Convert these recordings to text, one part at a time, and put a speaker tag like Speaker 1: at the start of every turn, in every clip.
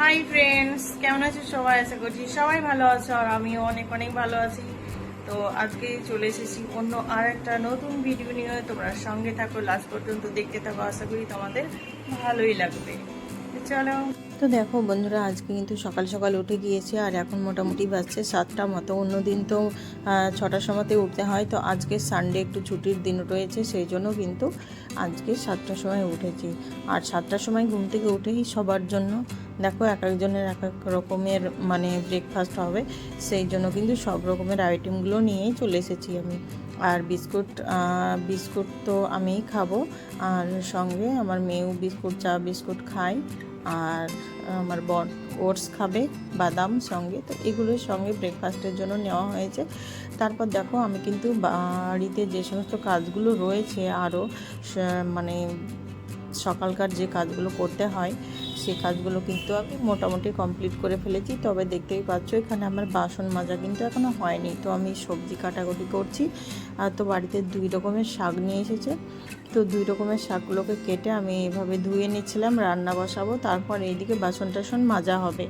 Speaker 1: Hi friends কেমন আছো সবাই? আশা করছি সবাই ভালো আছো আর আমিও অনেক অনেক ভালো আছি। তো আজকে চলে এসেছি অন্য আর একটা নতুন ভিডিও নিয়ে। তোমরা সঙ্গে থাকো লাস্ট পর্যন্ত দেখতে থাকো। আশা করি তোমাদের ভালোই লাগবে। চলো।
Speaker 2: তো দেখো বন্ধুরা, আজকে কিন্তু সকাল সকাল উঠে গিয়েছে আর এখন মোটামুটি বাজছে সাতটা মতো। অন্য দিন তো ছটার সময়তে উঠতে হয়। তো আজকে সানডে একটু ছুটির দিন রয়েছে, সেই জন্য কিন্তু আজকে সাতটার সময় উঠেছি। আর সাতটার সময় ঘুম থেকে উঠেই সবার জন্য দেখো এক একজনের এক এক রকমের মানে ব্রেকফাস্ট হবে। সেই জন্য কিন্তু সব রকমের আইটেমগুলো নিয়েই চলে এসেছি আমি। আর বিস্কুট বিস্কুট তো আমিই খাব। আর সঙ্গে আমার মেয়েও বিস্কুট, চা বিস্কুট খায়। আর আমার বর ওটস খাবে, বাদাম সঙ্গে, তো এগুলোর সঙ্গে ব্রেকফাস্টের জন্য নেওয়া হয়েছে। তারপর দেখো, আমি কিন্তু বাড়িতে যে সমস্ত কাজগুলো রয়েছে, আরও মানে সকালকার যে কাজগুলো করতে হয়, সে কাজগুলো কিন্তু আমি মোটামুটি কমপ্লিট করে ফেলেছি। তবে দেখতেই পাচ্ছ, এখানে আমার বাসন মাজা কিন্তু এখনও হয়নি। তো আমি সবজি কাটাকুটি করছি। আর তো বাড়িতে দুই রকমের শাক নিয়ে এসেছে। তো দুই রকমের শাকগুলোকে কেটে আমি এভাবে ধুয়ে নিচ্ছিলাম, রান্না বসাবো, তারপর এইদিকে বাসন টাসন মাজা হবে।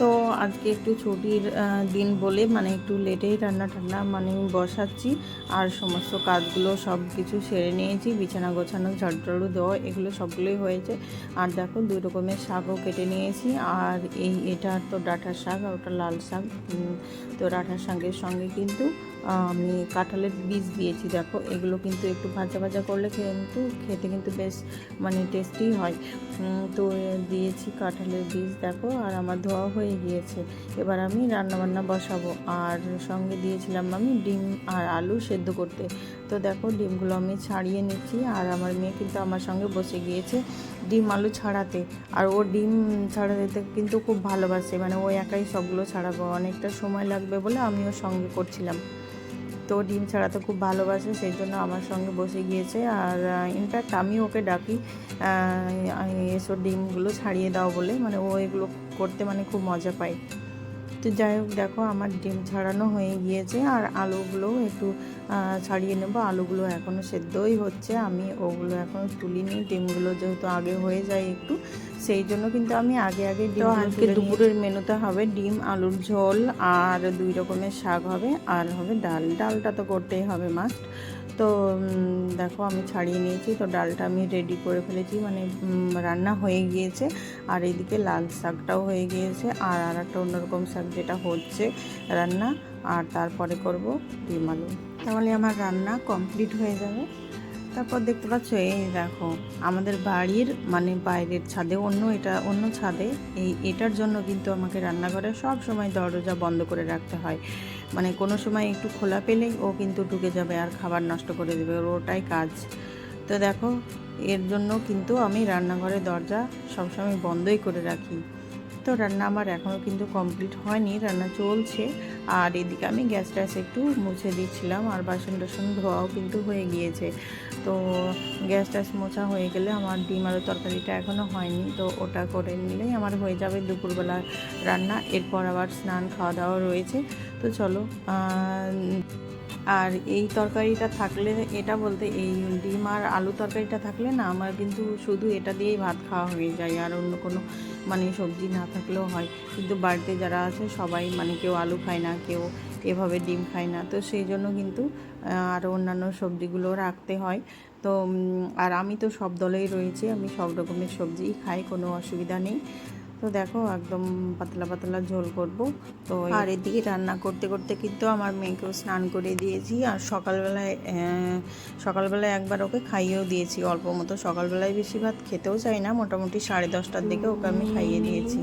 Speaker 2: তো আজকে একটু ছুটির দিন বলে মানে একটু লেটেই রান্না ঠান্ডা মানে বসাচ্ছি। আর সমস্ত কাজগুলো সব কিছু সেরে নিয়েছি, বিছানা গোছানো, ঝড়ঝড়ু দেওয়া, এগুলো সবগুলোই হয়েছে। আর দেখো দুই রকমের শাকও কেটে নিয়েছি। আর এই, এটা তো ডাঁটার শাক আর ওটা লাল শাক। তো ডাঁটার শাকের সঙ্গে কিন্তু আমি কাঁঠালের বীজ দিয়েছি, দেখো। এগুলো কিন্তু একটু ভাজা ভাজা করলে কিন্তু খেতে কিন্তু বেশ মানে টেস্টি হয়। তো দিয়েছি কাঁঠালের বীজ, দেখো, আর আমার ধোয়া হয়ে গিয়েছে। এবার আমি রান্না বান্না বসাবো। আর সঙ্গে দিয়েছিলাম আমি ডিম আর আলু সেদ্ধ করতে। তো দেখো, ডিমগুলো আমি ছাড়িয়ে নিচ্ছি। আর আমার মেয়ে কিন্তু আমার সঙ্গে বসে গিয়েছে ডিম আলু ছাড়াতে। আর ও ডিম ছাড়াতে কিন্তু খুব ভালোবাসে। মানে ও একাই সবগুলো ছাড়াবো। অনেকটা সময় লাগবে বলে আমিও সঙ্গে করছিলাম। তো ডিম ছাড়াতে খুব ভালোবাসে, সেই জন্য আমার সঙ্গে বসে গিয়েছে। আর ইনফ্যাক্ট আমি ওকে ডাকি এসব এসো ডিমগুলো ছাড়িয়ে দাও বলে। মানে ও এগুলো করতে মানে খুব মজা পায়। তো যাই হোক দেখো আমার ডিম ছাড়ানো হয়ে গিয়েছে আর আলুগুলো একটু ছাড়িয়ে নেব। আলুগুলো এখনও সেদ্ধই হচ্ছে। আমি ওগুলো এখনও তুলিনি। ডিমগুলো যেহেতু আগে হয়ে যায় একটু সেই জন্য কিন্তু আমি আগে আগে ডিম আজকে দুপুরের মেনুতে হবে ডিম আলুর ঝোল আর দুই রকমের শাক হবে আর হবে ডাল। ডালটা তো করতেই হবে মাস্ট তো দেখো আমি ছাড়িয়ে নিয়েছি। তো ডালটা আমি রেডি করে ফেলেছি। মানে রান্না হয়ে গিয়েছে। আর এদিকে লাল শাকটাও হয়ে গিয়েছে। আর আর একটা অন্যরকম শাক যেটা হচ্ছে রান্না। আর তারপরে করব ডিম আলু। তাহলে আমার রান্না কমপ্লিট হয়ে যাবে। তারপর দেখতে পাচ্ছ, এই দেখো, আমাদের বাড়ির মানে বাইরের ছাদে, অন্য এটা, অন্য ছাদে, এই এটার জন্য কিন্তু আমাকে রান্নাঘরে সব সময় দরজা বন্ধ করে রাখতে হয়। মানে কোনো সময় একটু খোলা পেলেই ও কিন্তু ঢুকে যাবে আর খাবার নষ্ট করে দেবে ওটাই কাজ। তো দেখো, এর জন্য কিন্তু আমি রান্নাঘরের দরজা সবসময় বন্ধই করে রাখি। তো রান্না আমার এখনও কিন্তু কমপ্লিট হয়নি, রান্না চলছে। আর এদিকে আমি গ্যাস ট্যাস একটু মুছে দিচ্ছিলাম, আর বাসন টাসন ধোয়াও কিন্তু হয়ে গিয়েছে। তো গ্যাস ট্যাস মোছা হয়ে গেলে আমার ডিম আলু তরকারিটা এখনও হয়নি, তো ওটা করে নিলেই আমার হয়ে যাবে দুপুরবেলা রান্না। এরপর আবার স্নান খাওয়া দাওয়া রয়েছে, তো চলো আর এই তরকারিটা থাকলে, এটা বলতে এই ডিম আর আলু তরকারিটা থাকলে না আমার কিন্তু শুধু এটা দিয়েই ভাত খাওয়া হয়ে যায়, আর অন্য কোনো মানে সবজি না থাকলেও হয়। কিন্তু বাড়িতে যারা আছে সবাই মানে কেউ আলু খায় না, কেউ এভাবে ডিম খায় না। তো সেই জন্য কিন্তু আরও অন্যান্য সবজিগুলো রাখতে হয়। তো আর আমি তো সব দলেই রয়েছি, আমি সব রকমের সবজিই খাই, কোনো অসুবিধা নেই। তো দেখো, একদম পাতলা পাতলা ঝোল করব। তো আর এদিকে রান্না করতে করতে কিন্তু আমার মেয়েকেও স্নান করে দিয়েছি। আর সকালবেলায় সকালবেলায় একবার ওকে খাইয়েও দিয়েছি। অল্প মতো সকালবেলায় বেশি ভাত খেতেও চাই না। মোটামুটি সাড়ে দশটার দিকে ওকে আমি খাইয়ে দিয়েছি।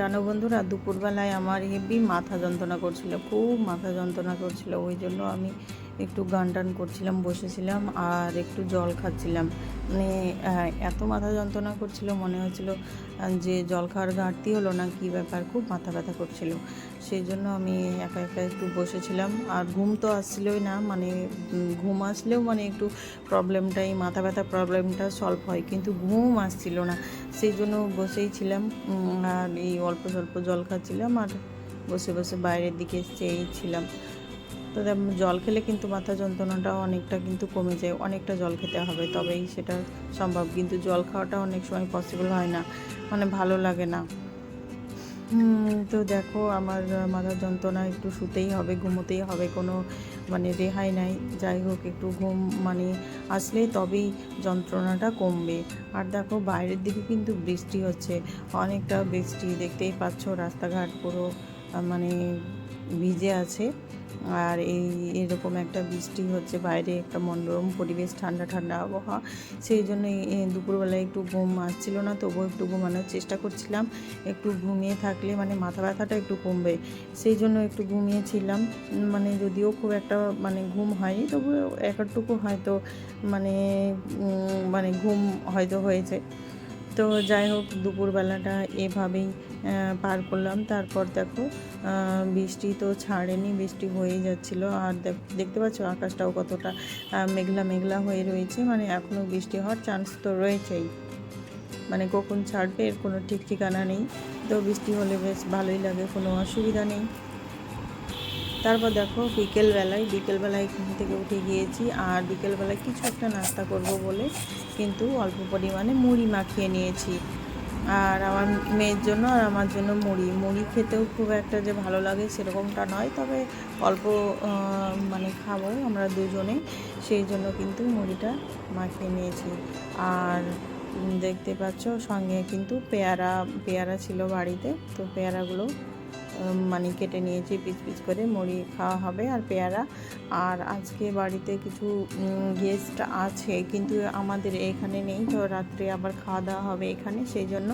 Speaker 2: জানো বন্ধুরা, দুপুরবেলায় আমার হেভি মাথা যন্ত্রণা করছিল, খুব মাথা যন্ত্রণা করছিল। ওই জন্য আমি একটু গান টান করছিলাম, বসেছিলাম আর একটু জল খাচ্ছিলাম। মানে এত মাথা যন্ত্রণা করছিল, মনে হচ্ছিল যে জল খাওয়ার ঘাটতি হলো না কি ব্যাপার, খুব মাথা ব্যথা করছিল। সেই জন্য আমি একা একা একটু বসেছিলাম। আর ঘুম তো আসছিলই না মানে ঘুম আসলেও মানে একটু প্রবলেমটাই, মাথা ব্যথা প্রবলেমটা সলভ হয়, কিন্তু ঘুম আসছিল না। সেই জন্য বসেই ছিলাম আর এই অল্প স্বল্প জল খাচ্ছিলাম আর বসে বসে বাইরের দিকে চেয়েই ছিলাম। তো জল খেলে কিন্তু মাথা যন্ত্রণাটা অনেকটা কিন্তু কমে যায়, অনেকটা জল খেতে হবে, তবেই সেটা সম্ভব। কিন্তু জল খাওয়াটা অনেক সময় পসিবল হয় না মানে ভালো লাগে না। তো দেখো, আমার মাথার যন্ত্রণা একটু শুতেই হবে, ঘুমোতেই হবে, কোনো মানে রেহাই নাই। যাই হোক, একটু ঘুম মানে আসলে তবেই যন্ত্রণাটা কমবে। আর দেখো, বাইরের দিকে কিন্তু বৃষ্টি হচ্ছে, অনেকটা বৃষ্টি, দেখতেই পাচ্ছ, রাস্তাঘাট পুরো মানে ভিজে আছে। আর এই, এরকম একটা বৃষ্টি হচ্ছে, বাইরে একটা মনোরম পরিবেশ, ঠান্ডা ঠান্ডা আবহাওয়া। সেই জন্য দুপুরবেলায় একটু ঘুম আসছিল না, তবুও একটু ঘুমানোর চেষ্টা করছিলাম। একটু ঘুমিয়ে থাকলে মানে মাথা ব্যথাটা একটু কমবে। সেই জন্য একটু ঘুমিয়েছিলাম। মানে যদিও খুব একটা মানে ঘুম হয়নি তবু একটুকু হয়তো মানে মানে ঘুম হয়তো হয়েছে। তো যাই হোক, দুপুরবেলাটা এভাবেই পার করলাম। তারপর দেখো বৃষ্টি তো ছাড়েনি, বৃষ্টি হয়েই যাচ্ছিল। আর দেখ- দেখতে পাচ্ছ আকাশটাও কতটা মেঘলা মেঘলা হয়ে রয়েছে। মানে এখনও বৃষ্টি হওয়ার চান্স তো রয়েছেই। মানে কখন ছাড়বে এর কোনো ঠিক ঠিকানা নেই। তো বৃষ্টি হলে বেশ ভালোই লাগে, কোনো অসুবিধা নেই। তারপর দেখো বিকেলবেলায় বিকেলবেলায় ঘুম থেকে উঠে গিয়েছি আর বিকেলবেলায় কিছু একটা নাস্তা করব বলে কিন্তু অল্প পরিমাণে মুড়ি মাখিয়ে নিয়েছি। আর আমার মেয়ের জন্য আর আমার জন্য মুড়ি। মুড়ি খেতেও খুব একটা যে ভালো লাগে সেরকমটা নয়, তবে অল্প মানে খাব আমরা দুজনে। সেই জন্য কিন্তু মুড়িটা মাখিয়ে নিয়েছি। আর দেখতে পাচ্ছ সঙ্গে কিন্তু পেয়ারা পেয়ারা ছিল বাড়িতে, তো পেয়ারাগুলো মানে কেটে নিয়েছি, পিচ পিচ করে মুড়ি খাওয়া হবে আর পেয়ারা। আর আজকে বাড়িতে কিছু গেস্ট আছে, কিন্তু আমাদের এখানে নেই, তো রাত্রে আবার খাওয়া দাওয়া হবে এখানে। সেই জন্য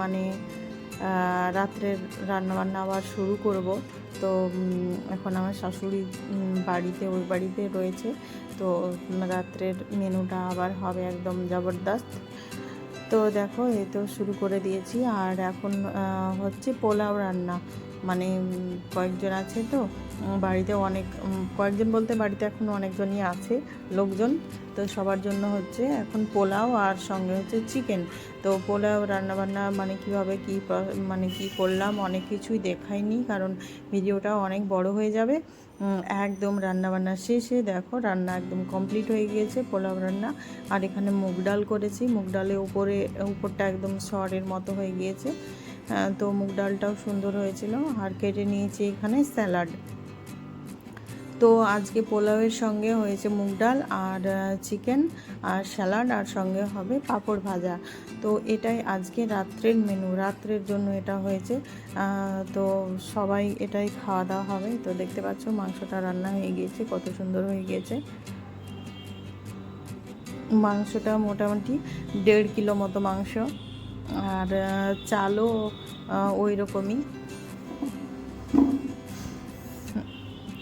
Speaker 2: মানে রাত্রের রান্নাবান্না আবার শুরু করব। তো এখন আমার শাশুড়ি বাড়িতে ওই বাড়িতে রয়েছে। তো রাত্রের মেনুটা আবার হবে একদম জবরদস্ত। তো দেখো এই তো শুরু করে দিয়েছি। আর এখন হচ্ছে পোলাও রান্না। মানে কয়েকজন আছে তো বাড়িতে অনেক কয়েকজন বলতে বাড়িতে এখন অনেকজনই আছে, লোকজন। তো সবার জন্য হচ্ছে এখন পোলাও আর সঙ্গে হচ্ছে চিকেন তো পোলাও রান্নাবান্না মানে কীভাবে, কি মানে কি করলাম অনেক কিছুই দেখাইনি, কারণ ভিডিওটা অনেক বড় হয়ে যাবে। একদম রান্নাবান্না শেষে দেখো, রান্না একদম কমপ্লিট হয়ে গিয়েছে পোলাও রান্না। আর এখানে মুগ ডাল করেছি, মুগ ডালে উপরে, উপরটা একদম সরের মতো হয়ে গিয়েছে। তো মুগ ডালটাও সুন্দর হয়েছিল। আর কেটে নিয়েছি এখানে স্যালাড। তো আজকে পোলাওয়ের সঙ্গে হয়েছে মুগ ডাল আর চিকেন আর স্যালাড, আর সঙ্গে হবে পাঁপড় ভাজা। তো এটাই আজকে রাত্রের মেনু রাত্রের জন্য এটা হয়েছে। তো সবাই এটাই খাওয়া দাওয়া হবে। তো দেখতে পাচ্ছ মাংসটা রান্না হয়ে গিয়েছে, কত সুন্দর হয়ে গিয়েছে। মাংসটা মোটামুটি দেড় কিলো মতো মাংস। আর চালও ওই রকমই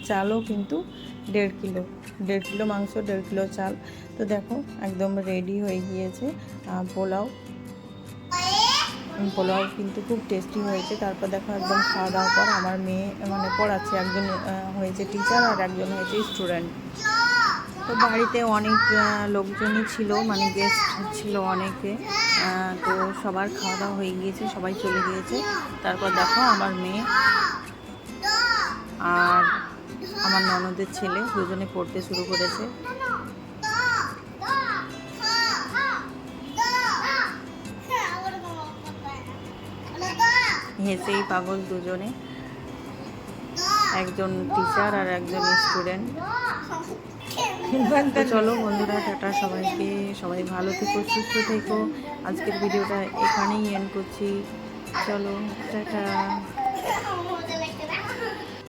Speaker 2: চালও কিন্তু দেড় কিলো দেড় কিলো মাংস, দেড় কিলো চাল। তো দেখো, একদম রেডি হয়ে গিয়েছে। পোলাও। পোলাও কিন্তু খুব টেস্টি হয়েছে। তারপর দেখো, একদম খাওয়া দাওয়ার পর আমার মেয়ে মানে পড়াচ্ছে, একজন হয়েছে টিচার আর একজন হয়েছে স্টুডেন্ট তো বাড়িতে অনেক লোকজনই ছিল মানে গেস্ট ছিল অনেকে। তো সবার খাওয়া দাওয়া হয়ে গিয়েছে, সবাই চলে গিয়েছে। তারপর দেখো আমার মেয়ে আর আমার ননদের ছেলে দুজনে পড়তে শুরু করেছে। হেসেই পাগল দুজনে। একজন টিচার আর একজন স্টুডেন্ট চলো বন্ধুরা, টাটা সবাইকে। সবাই ভালো থেকো, সুস্থ থেকো। আজকের ভিডিওটা এখানেই এন্ড করছি। চলো, টাটা।